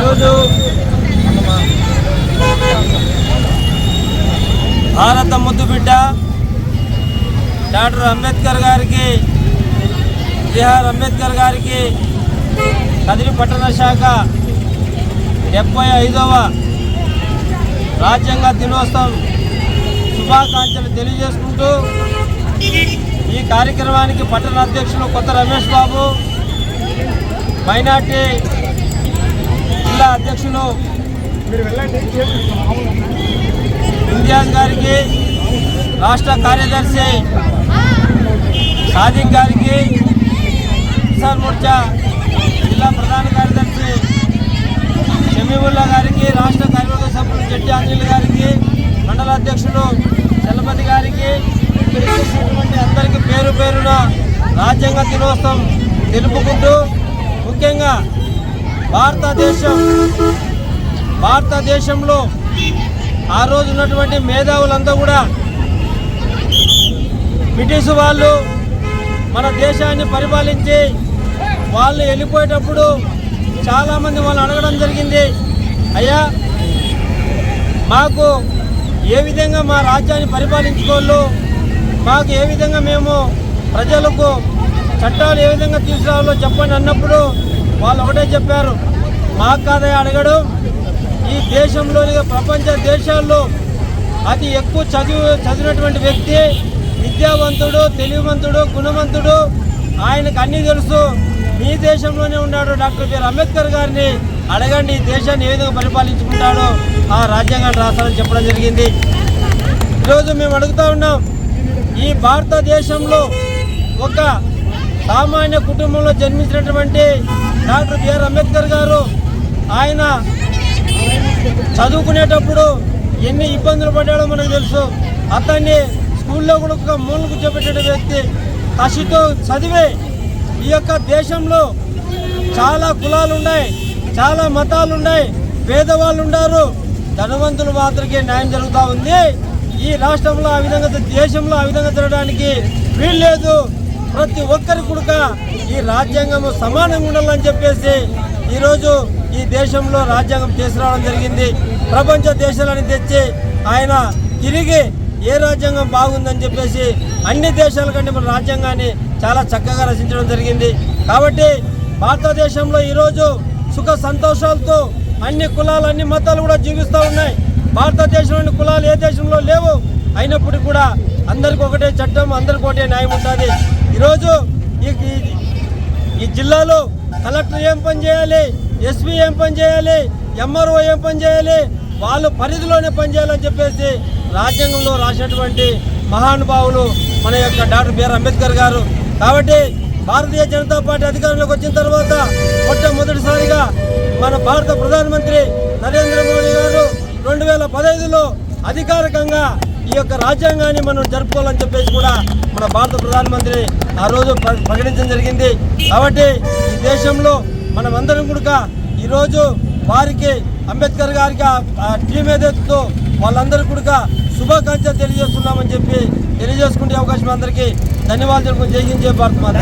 ఈరోజు భారత ముద్దు బిడ్డ డాక్టర్ అంబేద్కర్ గారికి బిహార్ అంబేద్కర్ గారికి కదిరి పట్టణ శాఖ డెబ్బై ఐదవ రాజ్యాంగ దినోత్సవం శుభాకాంక్షలు తెలియజేసుకుంటూ ఈ కార్యక్రమానికి పట్టణ అధ్యక్షులు కొత్త రమేష్ బాబు మైనార్టీ జిల్లా అధ్యక్షులు ఇంతియాజ్ గారికి రాష్ట్ర కార్యదర్శి సాదిక్ గారికి కిసాన్ మోర్చా జిల్లా ప్రధాన కార్యదర్శి షమీవుల్లా గారికి రాష్ట్ర కార్యవర్గ సభ్యులు జట్టి ఆంజనేయులు గారికి మండల అధ్యక్షులు చలపతి గారికి అందరికీ పేరు పేరున రాజ్యాంగ దినోత్సవం తెలుపుకుంటూ ముఖ్యంగా భారతదేశం భారతదేశంలో ఆ రోజు ఉన్నటువంటి మేధావులంతా కూడా బ్రిటిష్ వాళ్ళు మన దేశాన్ని పరిపాలించి వాళ్ళు వెళ్ళిపోయేటప్పుడు చాలామంది వాళ్ళు అడగడం జరిగింది. అయ్యా మాకు ఏ విధంగా మా రాజ్యాన్ని పరిపాలించుకోళ్ళు మాకు ఏ విధంగా మేము ప్రజలకు చట్టాలు ఏ విధంగా తీసుకురావాలో చెప్పండి అన్నప్పుడు వాళ్ళు ఒకటే చెప్పారు. మాకు కాదే అడగడం. ఈ దేశంలోని ప్రపంచ దేశాల్లో అతి ఎక్కువ చదువు చదివినటువంటి వ్యక్తి విద్యావంతుడు తెలివివంతుడు గుణవంతుడు ఆయనకు అన్నీ తెలుసు. మీ దేశంలోనే ఉన్నాడు డాక్టర్ బిఆర్ అంబేద్కర్ గారిని అడగండి ఈ దేశాన్ని ఏ విధంగా పరిపాలించుకుంటాడో. ఆ రాజ్యాంగాన్ని రాస్తారని చెప్పడం జరిగింది. ఈరోజు మేము అడుగుతా ఉన్నాం ఈ భారతదేశంలో ఒక సామాన్య కుటుంబంలో జన్మించినటువంటి డాక్టర్ బిఆర్ అంబేద్కర్ గారు ఆయన చదువుకునేటప్పుడు ఎన్ని ఇబ్బందులు పడ్డాడో మనకు తెలుసు. అతన్ని స్కూల్లో కూడా ఒక మూల కూర్చోబెట్టే వ్యక్తి. కసితో చదివే ఈ యొక్క దేశంలో చాలా కులాలు ఉన్నాయి చాలా మతాలు ఉన్నాయి పేదవాళ్ళు ఉన్నారు. ధనవంతులు మాత్రమే న్యాయం జరుగుతూ ఉంది. ఈ రాష్ట్రంలో ఆ విధంగా దేశంలో ఆ విధంగా జరగడానికి వీల్లేదు. ప్రతి ఒక్కరి కూడా ఈ రాజ్యాంగం సమానంగా ఉండాలని చెప్పేసి ఈరోజు ఈ దేశంలో రాజ్యాంగం తీసుకురావడం జరిగింది. ప్రపంచ దేశాలని తెచ్చి ఆయన తిరిగి ఏ రాజ్యాంగం బాగుందని చెప్పేసి అన్ని దేశాల కంటే మన రాజ్యాంగాన్ని చాలా చక్కగా రచించడం జరిగింది. కాబట్టి భారతదేశంలో ఈరోజు సుఖ సంతోషాలతో అన్ని కులాలు అన్ని మతాలు కూడా జీవిస్తూ ఉన్నాయి. భారతదేశంలోని కులాలు ఏ దేశంలో లేవు. అయినప్పుడు కూడా అందరికి ఒకటే చట్టం అందరికి ఒకటే న్యాయం ఉంటుంది ఈరోజు ఈ ఈ- జిల్లాలో కలెక్టర్ ఏం పని చేయాలి? ఎస్పీ ఏం పని చేయాలి? ఎంఆర్ఓ ఏం పని చేయాలి? వాళ్ళు పరిధిలోనే పని చేయాలని చెప్పేసి రాజ్యాంగంలో రాసినటువంటి మహానుభావులు మన యొక్క డాక్టర్ బిఆర్ అంబేద్కర్ గారు. కాబట్టి భారతీయ జనతా పార్టీ అధికారంలోకి వచ్చిన తర్వాత మొట్టమొదటిసారిగా మన భారత ప్రధానమంత్రి నరేంద్ర మోడీ గారు రెండు వేల పదహైదులో అధికారికంగా ఈ యొక్క రాజ్యాంగాన్ని మనం జరుపుకోవాలని చెప్పేసి కూడా మన భారత ప్రధానమంత్రి ఆ రోజు ప్ర- ప్రకటించడం జరిగింది. కాబట్టి ఈ దేశంలో మనం అందరం కూడా ఈరోజు వారికి అంబేద్కర్ గారికి ఆ- టీం ఏదైతుందో వాళ్ళందరూ కూడా శుభాకాంక్షలు తెలియజేస్తున్నామని చెప్పి తెలియజేసుకునే అవకాశం అందరికీ ధన్యవాదాలు జై హింద్ జై భారత్ మాత.